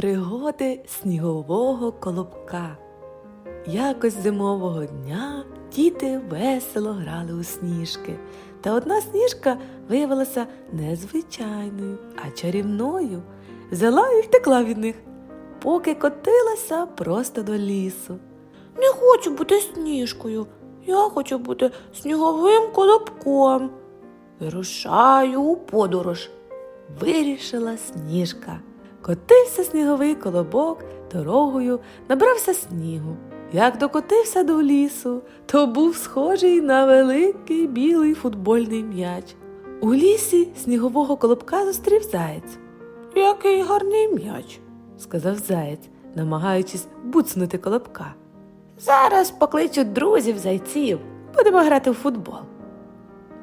Пригоди снігового колобка. Якось зимового дня діти весело грали у сніжки. Та одна сніжка виявилася незвичайною, а чарівною. Взяла і втекла від них, поки котилася просто до лісу. Не хочу бути сніжкою. Я хочу бути сніговим колобком. Вирушаю у подорож. Вирішила сніжка. Котився сніговий колобок дорогою, набрався снігу. Як докотився до лісу, то був схожий на великий білий футбольний м'яч. У лісі снігового колобка зустрів заєць, Який гарний м'яч. сказав заєць, намагаючись буцнути колобка. Зараз покличу друзів зайців. Будемо грати в футбол,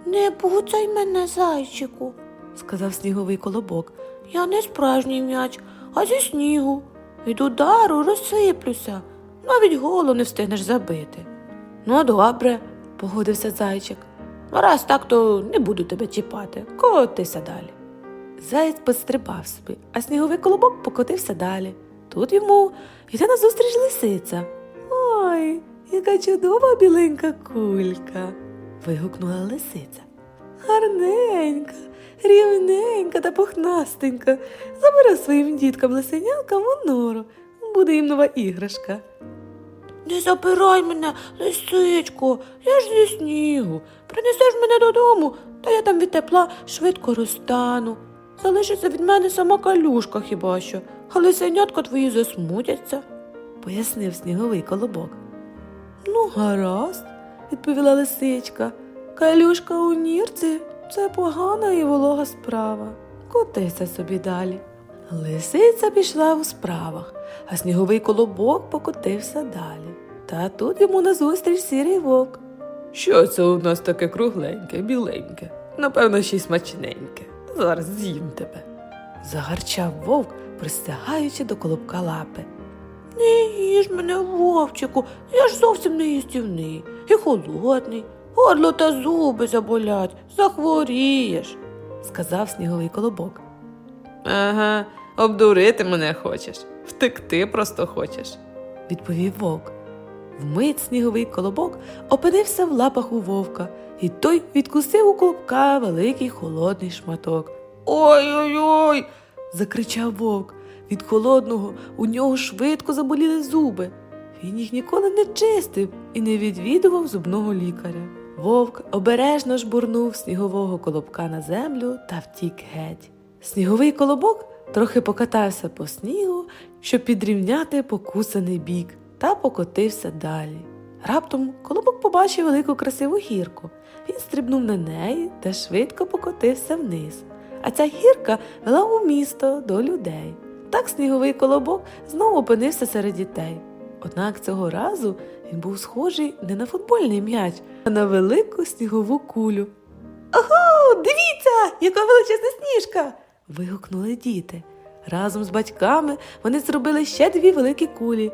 Не буцай мене, зайчику. Сказав сніговий колобок. Я не справжній м'яч, а зі снігу. Від удару розсиплюся. Навіть голову не встигнеш забити. Ну, добре, погодився зайчик. Раз так, то не буду тебе чіпати. Котися далі. Заєць пострибав собі, а сніговий колобок покотився далі. Тут йому йде назустріч лисиця. Ой, яка чудова біленька кулька. вигукнула лисиця. Гарненька, рівненька та пухнастенька. Забери своїм діткам лисенялкам у нору. Буде їм нова іграшка. Не забирай мене, лисичко, я ж зі снігу. Принесеш мене додому, та я там від тепла швидко розтану. Залишиться від мене сама калюшка хіба що, а лисенятка твої засмутяться. пояснив сніговий колобок. Ну, гаразд, відповіла лисичка. Калюшка у нірці це погана і волога справа. Котися собі далі. Лисиця пішла у справах, а сніговий колобок покотився далі. Та тут йому назустріч сірий вовк. Що це у нас таке кругленьке, біленьке? Напевно, ще й смачненьке. Зараз з'їм тебе. Загарчав вовк, пристягаючи до колобка лапи. Не їж мене, вовчику, я ж зовсім не їстівний і холодний. Горло та зуби заболять, захворієш. сказав сніговий колобок. Ага, обдурити мене хочеш, втекти просто хочеш, відповів вовк. Вмить сніговий колобок опинився в лапах у вовка, і той відкусив у колобка великий холодний шматок. Ой-ой-ой. закричав вовк. Від холодного у нього швидко заболіли зуби. Він їх ніколи не чистив і не відвідував зубного лікаря. Вовк обережно жбурнув снігового колобка на землю та втік геть. Сніговий колобок трохи покатався по снігу, щоб підрівняти покусаний бік, та покотився далі. Раптом колобок побачив велику красиву гірку. Він стрибнув на неї та швидко покотився вниз. А ця гірка вела у місто до людей. Так сніговий колобок знову опинився серед дітей. Однак цього разу він був схожий не на футбольний м'яч, а на велику снігову кулю. Ого, дивіться, яка величезна сніжка. вигукнули діти. Разом з батьками вони зробили ще дві великі кулі.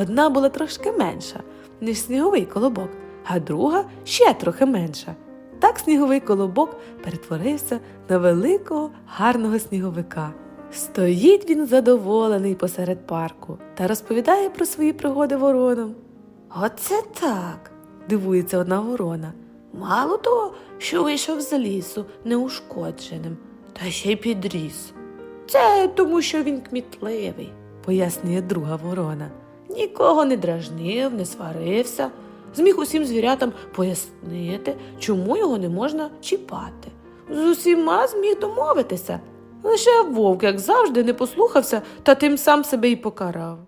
Одна була трошки менша, ніж сніговий колобок, а друга ще трохи менша. Так сніговий колобок перетворився на великого гарного сніговика. Стоїть він задоволений посеред парку та розповідає про свої пригоди воронам. Оце так, дивується одна ворона. Мало того, що вийшов з лісу неушкодженим, та ще й підріс. Це тому, що він кмітливий. пояснює друга ворона. Нікого не дражнив, не сварився, зміг усім звірятам пояснити, чому його не можна чіпати. З усіма зміг домовитися. Лише вовк, як завжди, не послухався та тим сам себе й покарав.